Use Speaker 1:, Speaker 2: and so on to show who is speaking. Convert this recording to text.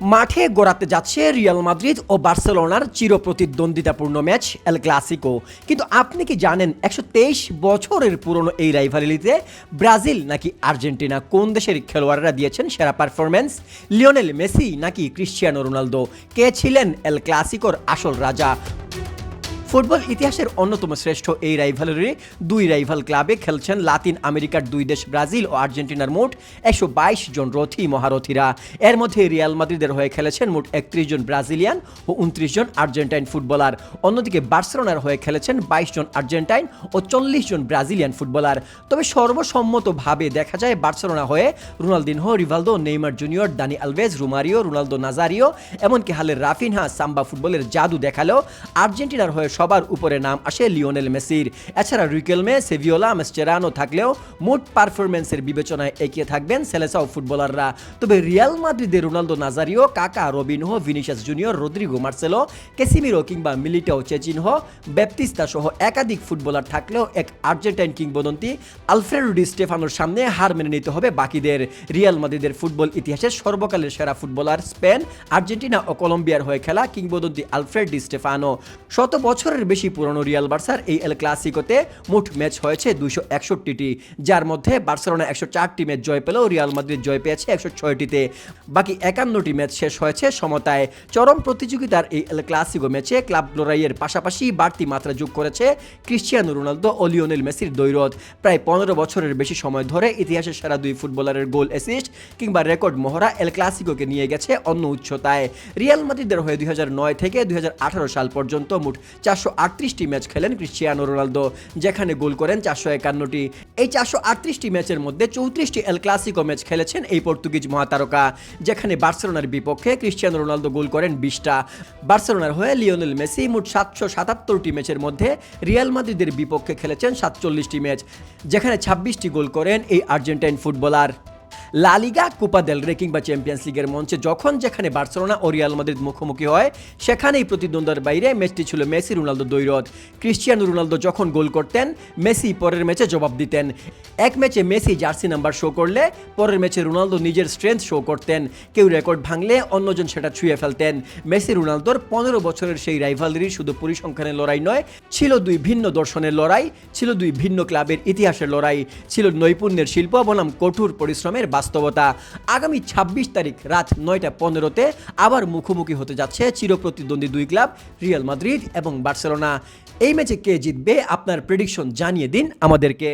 Speaker 1: মাঠে গড়াতে যাচ্ছে রিয়াল মাদ্রিদ ও বার্সেলোনার চিরপ্রতিদ্বন্দ্বিতাপূর্ণ ম্যাচ, এল ক্লাসিকো। কিন্তু আপনি কি জানেন একশো তেইশ বছরের পুরনো এই রাইভালিতে ব্রাজিল নাকি আর্জেন্টিনা কোন দেশের খেলোয়াড়রা দিয়েছেন সেরা পারফরম্যান্স লিওনেল মেসি নাকি ক্রিশ্চিয়ানো রোনালদো? কে ছিলেন এল ক্লাসিকোর আসল রাজা? ফুটবল ইতিহাসের অন্যতম শ্রেষ্ঠ এই রাইভালরি দুই রাইভাল ক্লাবে খেলছেন লাতিন আমেরিকার দুই দেশ ব্রাজিল ও আর্জেন্টিনার মোট একশো বাইশ জন রথী মহারথীরা। এর মধ্যে রিয়াল মাদ্রিদের হয়ে খেলেছেন মোট একত্রিশ জন ব্রাজিলিয়ান ও উনত্রিশ জন আর্জেন্টাইন ফুটবলার। অন্যদিকে বার্সেলোনার হয়ে খেলেছেন বাইশ জন আর্জেন্টাইন ও চল্লিশ জন ব্রাজিলিয়ান ফুটবলার। তবে সর্বসম্মতভাবে দেখা যায় বার্সেলোনা হয়ে Ronaldinho, Rivaldo, Neymar junior, Dani Alves Romario, Ronaldo Nazario, এমনকি হালের রাফিনহা, সাম্বা ফুটবলের জাদু দেখালেও আর্জেন্টিনার হয়ে সবার উপরে নাম আসে লিওনেল মেসির। এছাড়া রিকেলমে সেভিওলা মেস্টেরানো থাকলেও মোট পারফরমেন্সের বিবেচনায় এগিয়ে থাকবেন সেলেসাও ফুটবলাররা। তবে রিয়াল মাদ্রিদের Ronaldo Nazario, Kaka, Robinho Vinicius junior, Rodrygo, Marcelo, Casemiro কিংবা মিলিটাও চেচিনহো, ব্যাপতিস্তা সহ একাধিক ফুটবলার থাকলেও এক আর্জেন্টাইন কিংবদন্তি আলফ্রেডো ডি স্টেফানোর সামনে হার মেনে নিতে হবে বাকিদের। রিয়াল মাদ্রিদের ফুটবল ইতিহাসের সর্বকালের সেরা ফুটবলার স্পেন, আর্জেন্টিনা ও কলম্বিয়ার হয়ে খেলা কিংবদন্তি আলফ্রেড ডি স্টেফানো। শত বছরের বেশি পুরনো রিয়াল বার্সার এই এল ক্লাসিকোতে মোট ম্যাচ হয়েছে দুইশো একষট্টিটি, যার মধ্যে বার্সেলোনা একশো চারটি ম্যাচ জয় পেলেও রিয়াল মাদ্রিদ জয় পেয়েছে একশো ছয়টিতে। বাকি একান্নটি ম্যাচ শেষ হয়েছে সমতায়। চরম প্রতিযোগিতার এই এল ক্লাসিকো ম্যাচে ক্লাব লড়াইয়ের পাশাপাশি বাড়তি মাত্রা যোগ করেছে ক্রিশ্চিয়ানো রোনালদো ও লিওনেল মেসির দৈরথ। প্রায় পনেরো বছরের বেশি সময় ধরে ইতিহাসের সেরা দুই ফুটবলারের গোল অ্যাসিস্ট কিংবা রেকর্ড মহড়া এল ক্লাসিকোকে নিয়ে গেছে অন্য উচ্চতায়। রিয়াল মাদ্রিদের হয়ে দুই হাজার নয় থেকে দুই হাজার আঠারো সাল পর্যন্ত মোট চারশো আটত্রিশটি ম্যাচ খেলেন ক্রিশ্চিয়ানো রোনালদো, যেখানে গোল করেন চারশো একান্নটি। এই চারশো আটত্রিশটি ম্যাচের মধ্যে চৌত্রিশটি এল ক্লাসিকো ম্যাচ খেলেছেন এই পর্তুগিজ মহাতারকা, যেখানে বার্সেলোনার বিপক্ষে ক্রিশ্চিয়ানো রোনালদো গোল করেন বিশটা। বার্সেলোনার হয়ে লিওনেল মেসি মোট সাতশো সাতাত্তরটি ম্যাচের মধ্যে রিয়াল মাদ্রিদের বিপক্ষে খেলেছেন সাতচল্লিশটি ম্যাচ, যেখানে ছাব্বিশটি গোল করেন এই আর্জেন্টাইন ফুটবলার। লা লিগা, কোপা দেল রে কিংবা চ্যাম্পিয়ন্স লিগের মঞ্চে যখন যেখানে বার্সেলোনা ও রিয়াল মাদ্রিদ মুখোমুখি হয়, সেখানেই প্রতিদ্বন্দ্বের বাইরে ম্যাচটি ছিল মেসি, রোনালদো দৈরথ ক্রিশ্চিয়ানো রোনালদো যখন গোল করতেন, মেসি পরের ম্যাচে জবাব দিতেন। এক ম্যাচে মেসি জার্সি নাম্বার শো করলে, পরের ম্যাচে রোনালদো নিজের স্ট্রেংথ শো করতেন। কেউ রেকর্ড ভাঙলে অন্যজন সেটা ছুঁয়ে ফেলতেন। মেসি রোনালদোর পনেরো বছরের সেই রাইভালরি শুধু পরিসংখ্যানের লড়াই নয়, ছিল দুই ভিন্ন দর্শনের লড়াই, ছিল দুই ভিন্ন ক্লাবের ইতিহাসের লড়াই, ছিল নৈপুণ্যের শিল্প বনাম কঠোর পরিশ্রমের বাস্তবতা। আগামী ২৬ তারিখ রাত নয়টা পনেরোতে আবার মুখোমুখি হতে যাচ্ছে চিরপ্রতিদ্বন্দ্বী দুই ক্লাব, রিয়াল মাদ্রিদ এবং বার্সেলোনা। এই ম্যাচে কে জিতবে আপনার প্রেডিকশন জানিয়ে দিন আমাদেরকে।